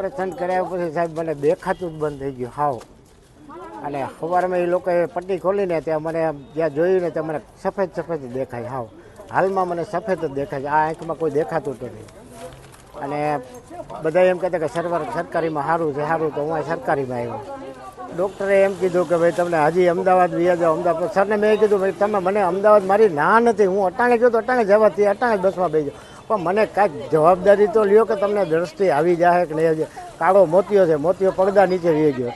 Operation કર્યા પછી સાહેબ મને દેખાતું જ બંધ થઈ ગયું, હાવ. અને સવારમાં એ લોકોએ પટ્ટી ખોલીને ત્યાં મને જ્યાં જોયું ને ત્યાં મને સફેદ સફેદ દેખાય, હાવ. હાલમાં મને સફેદ જ દેખાય છે, આ આંખમાં કોઈ દેખાતું જ નથી અને બધા એમ કહેતા કે સરવાર સરકારીમાં સારું છે સારું તો હું સરકારીમાં આવ્યો. ડૉક્ટરે એમ કીધું કે ભાઈ તમને હજી અમદાવાદ વ્યા જાઓ, અમદાવાદ. સરને મેં કીધું, ભાઈ, તમે મને અમદાવાદ મારી ના નથી, હું અટાણે ગયો તો અટાણે જવાથી અટાણે બસમાં બેસી જાઉં. પણ મને કાંઈક જવાબદારી તો લ્યો કે તમને દ્રષ્ટિ આવી જાય કે નહીં કાળો મોતિયો છે, મોતિયો પડદા નીચે રહી ગયો.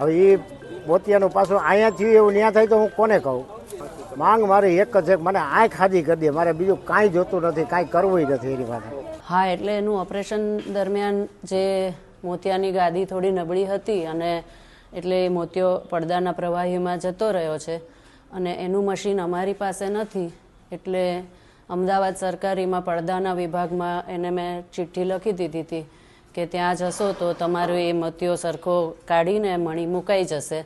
હવે એ મોતિયાનું પાછું અહીંયા થયું એવું ત્યાં થાય તો હું કોને કહું? માંગ મારી એક જ છે મને આંખ ખાધી કરી દે, મારે બીજું કાંઈ જોતું નથી, કાંઈ કરવું નથી એની પાસે. હા, એટલે એનું ઓપરેશન દરમિયાન જે મોતિયાની ગાદી થોડી નબળી હતી અને એટલે એ મોતિયો પડદાના પ્રવાહીમાં જતો રહ્યો છે અને એનું મશીન અમારી પાસે નથી, એટલે અમદાવાદ સરકારીમાં પડદાના વિભાગમાં એને મેં ચિઠ્ઠી લખી દીધી હતી કે ત્યાં જશો તો તમારો એ મોતિયો સરખો કાઢીને મણી મુકાઈ જશે.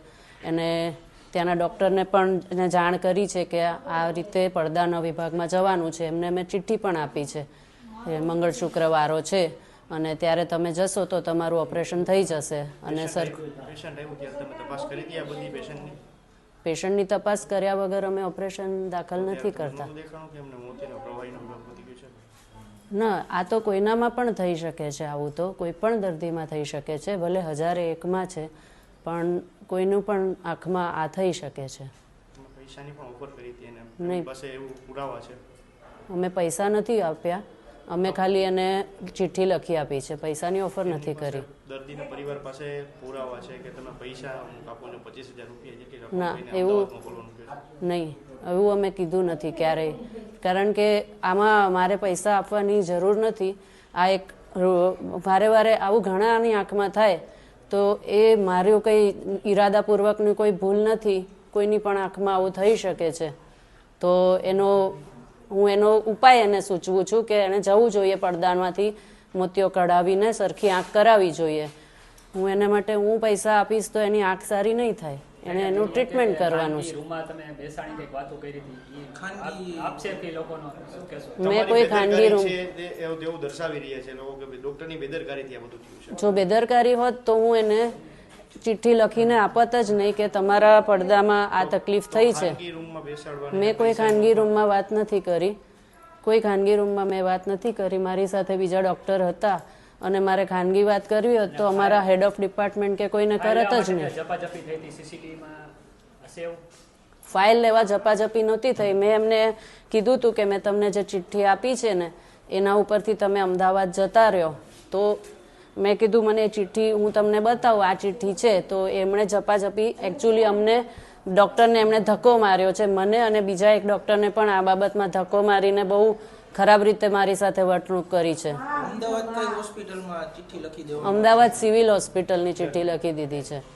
અને ત્યાંના ડૉક્ટરને પણ એને જાણ કરી છે કે આ રીતે પડદાના વિભાગમાં જવાનું છે. એમને મેં ચિઠ્ઠી પણ આપી છે એ મંગળ શુક્રવારો છે અને ત્યારે તમે જશો તો તમારું ઓપરેશન થઈ જશે. અને સર પેશન્ટની તપાસ કર્યા વગર અમે ઓપરેશન દાખલ નથી કરતા. ના આ તો કોઈનામાં પણ થઈ શકે છે આવું તો. કોઈ પણ દર્દીમાં થઈ શકે છે ભલે હજારે એકમાં છે પણ કોઈનું પણ આંખમાં આ થઈ શકે છે. પૈસાની પણ ઓફર કરી હતી એને. નહીં. પાસે એવું પુરાવા છે? અમે પૈસા નથી આપ્યા. અમે ખાલી એને ચિઠ્ઠી લખી આપી છે. પૈસાની ઓફર નથી કરી. દર્દીના પરિવાર પાસે પુરાવા છે કે તમે પૈસા આપો ને પચીસ હજાર રૂપિયા ના, એવું- છે. નહીં. એવું અમે કીધું નથી ક્યારેય. કારણ કે આમાં મારે પૈસા આપવાની જરૂર નથી. આ એક વારે વારે આવું ઘણાની આંખમાં થાય તો એ મારું કંઈ ઈરાદાપૂર્વકની કોઈ ભૂલ નથી. કોઈની પણ આંખમાં આવું થઈ શકે છે. તો એનો હું એનો ઉપાય એને સૂચવું છું કે એને જવું જોઈએ પડદામાંથી મોતિયો કઢાવીને સરખી આંખ કરાવવી જોઈએ. હું એના માટે હું પૈસા આપીશ તો એની આંખ સારી નહીં થાય. એને એનું ટ્રીટમેન્ટ કરવાનું છે. રૂમમાં તમે બેસાડી કંઈક વાતો કરી હતી ઈ આપ- આપશે કે લોકોનો? શું કહેશો? મેં કોઈ ખાનગી રૂમ બેદરકારી છે તે એવું તેવું દર્શાવી રહ્યા છે લોકો કે ભાઈ ડૉક્ટરની બેદરકારીથી આ બધું થયું છે. જો બેદરકારી હોત તો હું એને ચિઠ્ઠી લખીને આપત જ નહીં કે તમારા પડદામાં આ તકલીફ થઈ છે. મેં કોઈ ખાનગી રૂમમાં વાત નથી કરી. કોઈ ખાનગી રૂમમાં મેં વાત નથી કરી. મારી સાથે બીજા ડૉક્ટર હતા અને મારે ખાનગી વાત કરવી હોત તો અમારા હેડ ઓફ ડિપાર્ટમેન્ટ કે કોઈને કરત જ નહીં. ફાઇલ લેવા ઝપાઝપી નહોતી થઈ. મેં એમને કીધું હતું કે મેં તમને જે ચિઠ્ઠી આપી છે ને એના ઉપરથી તમે અમદાવાદ જતા રહ્યો. તો મેં કીધું મને ચિઠ્ઠી હું તમને બતાવું આ ચિઠ્ઠી છે. તો એમણે ઝપાઝપી એકચ્યુઅલી અમને ડૉક્ટરને એમણે ધક્કો માર્યો છે મને અને બીજા એક ડૉક્ટરને પણ આ બાબતમાં ધક્કો મારીને બહુ ખરાબ રીતે મારી સાથે વર્તણૂક કરી છે. અમદાવાદ સિવિલ હોસ્પિટલની ચિઠ્ઠી લખી દીધી છે.